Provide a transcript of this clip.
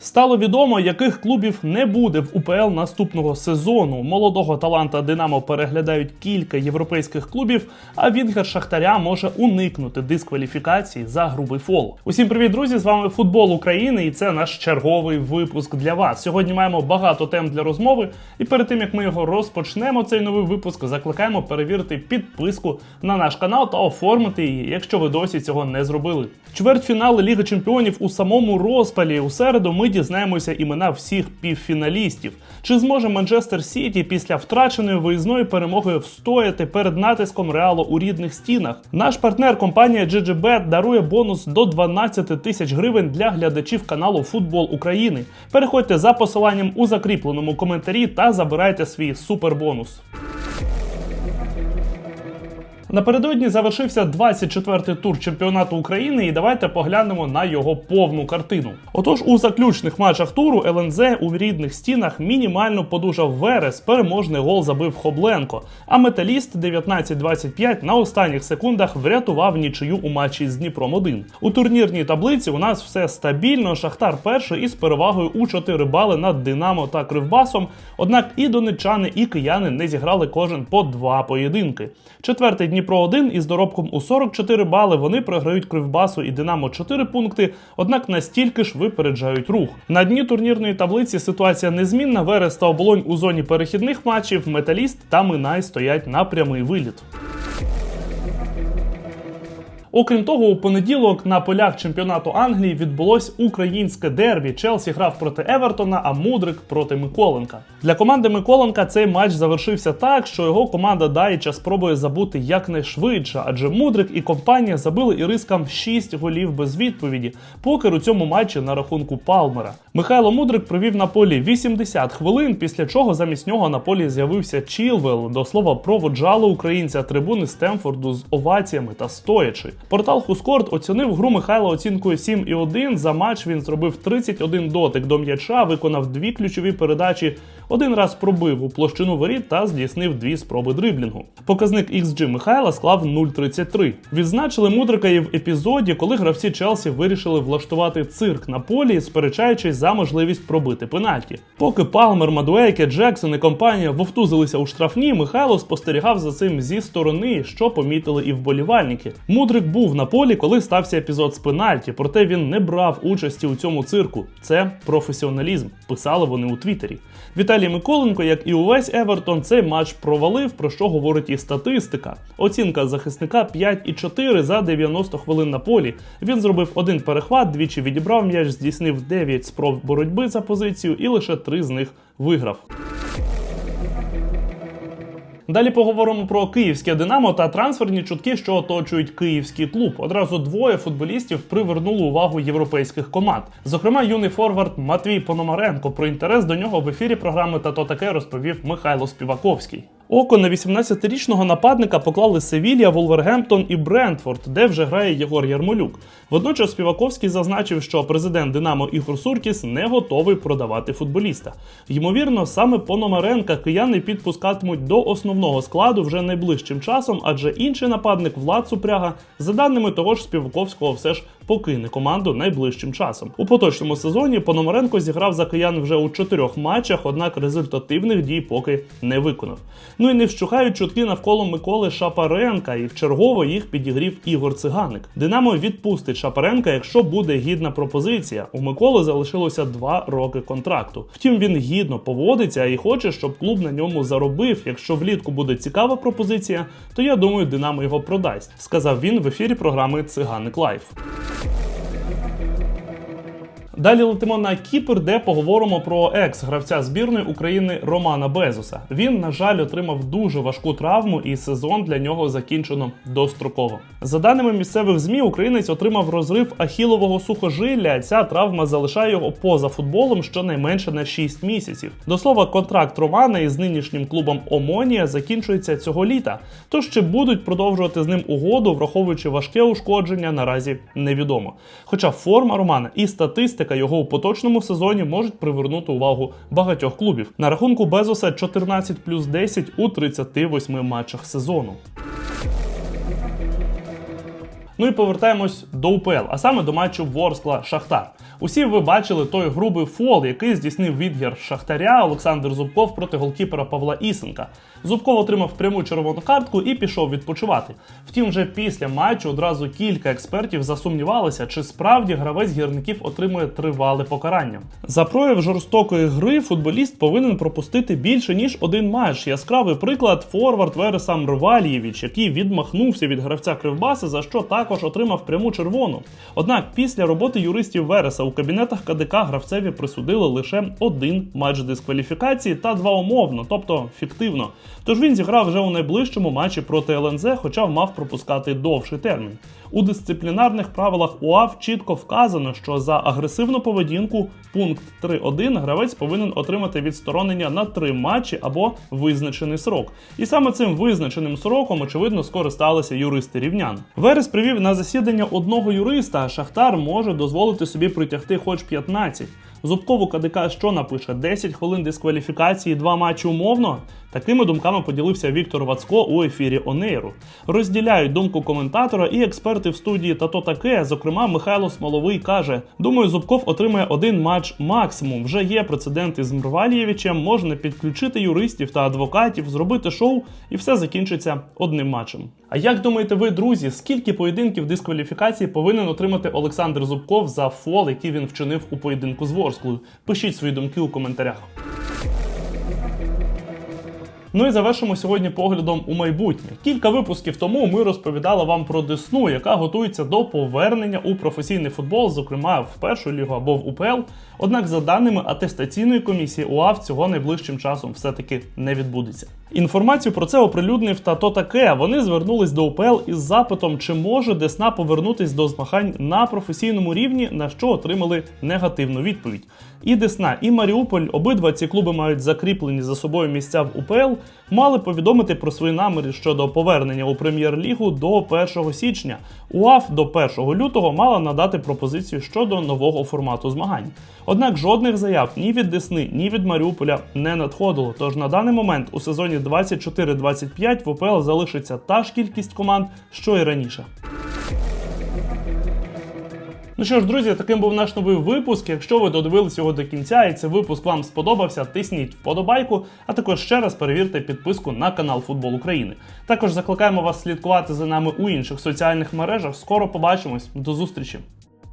Стало відомо, яких клубів не буде в УПЛ наступного сезону. Молодого таланта Динамо переглядають кілька європейських клубів, а Вінгер Шахтаря може уникнути дискваліфікації за грубий фол. Усім привіт, друзі! З вами футбол України, і це наш черговий випуск для вас. Сьогодні маємо багато тем для розмови. І перед тим як ми його розпочнемо, цей новий випуск закликаємо перевірити підписку на наш канал та оформити її, якщо ви досі цього не зробили. Чвертьфінали Ліги Чемпіонів у самому розпалі. У середу ми дізнаємося імена всіх півфіналістів. Чи зможе Манчестер Сіті після втраченої виїзної перемоги встояти перед натиском реалу у рідних стінах? Наш партнер компанія GGBet дарує бонус до 12 тисяч гривень для глядачів каналу Футбол України. Переходьте за посиланням у закріпленому коментарі та забирайте свій супербонус. Напередодні завершився 24-й тур чемпіонату України, і давайте поглянемо на його повну картину. Отож, у заключних матчах туру ЛНЗ у рідних стінах мінімально подужав Верес, переможний гол забив Хобленко. А металіст 19-25 на останніх секундах врятував нічию у матчі з Дніпром 1 У турнірній таблиці у нас все стабільно. Шахтар перший із перевагою у 4 бали над Динамо та Кривбасом. Однак і донечани, і кияни не зіграли кожен по два поєдинки. Четвертий Дніпро 1 із доробком у 44 бали вони програють Кривбасу і Динамо 4 пункти, однак настільки ж випереджають рух. На дні турнірної таблиці ситуація незмінна. Верес та оболонь у зоні перехідних матчів, металіст та Минай стоять на прямий виліт. Окрім того, у понеділок на полях чемпіонату Англії відбулось українське дербі. Челсі грав проти Евертона, а Мудрик проти Миколенка. Для команди Миколенка цей матч завершився так, що його команда Дайча спробує забути якнайшвидше, адже Мудрик і компанія забили ірискам 6 голів без відповіді. Покер у цьому матчі на рахунку Палмера. Михайло Мудрик провів на полі 80 хвилин, після чого замість нього на полі з'явився Чілвел. До слова, проводжали українця трибуни Стемфорду з оваціями та стоячи. Портал Хускорт оцінив гру Михайла оцінкою 7,1. За матч він зробив 31 дотик до м'яча, виконав дві ключові передачі, один раз пробив у площину воріт та здійснив дві спроби дриблінгу. Показник XG Михайла склав 0,33. Відзначили Мудрика і в епізоді, коли гравці Челсі вирішили влаштувати цирк на полі, сперечаючись за можливість пробити пенальті. Поки Палмер, Мадуейке, Джексон і компанія вовтузилися у штрафні, Михайло спостерігав за цим зі сторони, що помітили і вболівальники. Мудрик був на полі, коли стався епізод з пенальті, проте він не брав участі у цьому цирку. Це професіоналізм, писали вони у Твіттері. Віталій Миколенко, як і увесь Евертон, цей матч провалив, про що говорить і статистика. Оцінка захисника 5,4 за 90 хвилин на полі. Він зробив один перехват, двічі відібрав м'яч, здійснив 9 спроб боротьби за позицію і лише 3 з них виграв. Далі поговоримо про київське Динамо та трансферні чутки, що оточують київський клуб. Одразу двоє футболістів привернули увагу європейських команд. Зокрема, юний форвард Матвій Пономаренко. Про інтерес до нього в ефірі програми «Та то таке розповів Михайло Співаковський. Око на 18-річного нападника поклали Севілья, Волвергемптон і Брентфорд, де вже грає Єгор Ярмолюк. Водночас Співаковський зазначив, що президент Динамо Ігор Суркіс не готовий продавати футболіста. Ймовірно, саме Пономаренка кияни підпускатимуть до основного складу вже найближчим часом, адже інший нападник Влад Супряга, за даними того ж Співаковського, все ж покине команду найближчим часом. У поточному сезоні Пономаренко зіграв за киян вже у чотирьох матчах, однак результативних дій поки не виконав. Ну і не вщухають чутки навколо Миколи Шапаренка, і вчергово їх підігрів Ігор Циганик. Динамо відпустить Шапаренка, якщо буде гідна пропозиція. У Миколи залишилося два роки контракту. Втім, він гідно поводиться і хоче, щоб клуб на ньому заробив. Якщо влітку буде цікава пропозиція, то я думаю, Динамо його продасть, сказав він в ефірі програми Циганик Лайф. Далі летимо на Кіпр, де поговоримо про екс-гравця збірної України Романа Безуса. Він, на жаль, отримав дуже важку травму, і сезон для нього закінчено достроково. За даними місцевих змі, українець отримав розрив ахілового сухожилля. Ця травма залишає його поза футболом щонайменше на 6 місяців. До слова, контракт Романа із нинішнім клубом Омонія закінчується цього літа. Тож чи будуть продовжувати з ним угоду, враховуючи важке ушкодження, наразі невідомо. Хоча форма Романа і статистика його у поточному сезоні можуть привернути увагу багатьох клубів. На рахунку Безоса 14 плюс 10 у 38 матчах сезону. Ну і повертаємось до УПЛ, а саме до матчу Ворскла Шахтар. Усі ви бачили той грубий фол, який здійснив відгір Шахтаря Олександр Зубков проти голкіпера Павла Ісенка. Зубков отримав пряму червону картку і пішов відпочивати. Втім, вже після матчу одразу кілька експертів засумнівалися, чи справді гравець гірників отримує тривале покарання. За прояв жорстокої гри футболіст повинен пропустити більше ніж один матч. Яскравий приклад форвард Вереса Мрвалієвич, який відмахнувся від гравця Кривбаса, за що також отримав пряму червону. Однак після роботи юристів Вереса у кабінетах КДК гравцеві присудили лише один матч дискваліфікації та два умовно, тобто фіктивно. Тож він зіграв вже у найближчому матчі проти ЛНЗ, хоча мав пропускати довший термін. У дисциплінарних правилах УАВ чітко вказано, що за агресивну поведінку пункт 3.1 гравець повинен отримати відсторонення на три матчі або визначений срок. І саме цим визначеним сроком, очевидно, скористалися юристи рівнян. Верес привів на засідання одного юриста, а Шахтар може дозволити собі притягти хоч 15. Зубкову КДК що напише 10 хвилин дискваліфікації, два матчі умовно. Такими думками поділився Віктор Вацко у ефірі Онейру. Розділяють думку коментатора і експерти в студії та то таке. Зокрема, Михайло Смоловий каже: Думаю, Зубков отримає один матч максимум. Вже є прецеденти з Мрвалієвичем. Можна підключити юристів та адвокатів, зробити шоу, і все закінчиться одним матчем. А як думаєте ви, друзі, скільки поєдинків дискваліфікації повинен отримати Олександр Зубков за фол, який він вчинив у поєдинку з Ворсклою? Пишіть свої думки у коментарях. Ну і завершимо сьогодні поглядом у майбутнє. Кілька випусків тому ми розповідали вам про Десну, яка готується до повернення у професійний футбол, зокрема в першу лігу або в УПЛ. Однак, за даними атестаційної комісії УАВ, цього найближчим часом все-таки не відбудеться. Інформацію про це оприлюднив та то таке. Вони звернулись до УПЛ із запитом, чи може Десна повернутись до змагань на професійному рівні, на що отримали негативну відповідь. І Десна, і Маріуполь, обидва ці клуби мають закріплені за собою місця в УПЛ, мали повідомити про свої наміри щодо повернення у прем'єр-лігу до 1 січня. УАФ до 1 лютого мала надати пропозицію щодо нового формату змагань. Однак жодних заяв ні від Десни, ні від Маріуполя не надходило. Тож на даний момент у сезоні 24-25 в УПЛ залишиться та ж кількість команд, що й раніше. Ну що ж, друзі, таким був наш новий випуск. Якщо ви додивились його до кінця і цей випуск вам сподобався, тисніть вподобайку, а також ще раз перевірте підписку на канал Футбол України. Також закликаємо вас слідкувати за нами у інших соціальних мережах. Скоро побачимось. До зустрічі!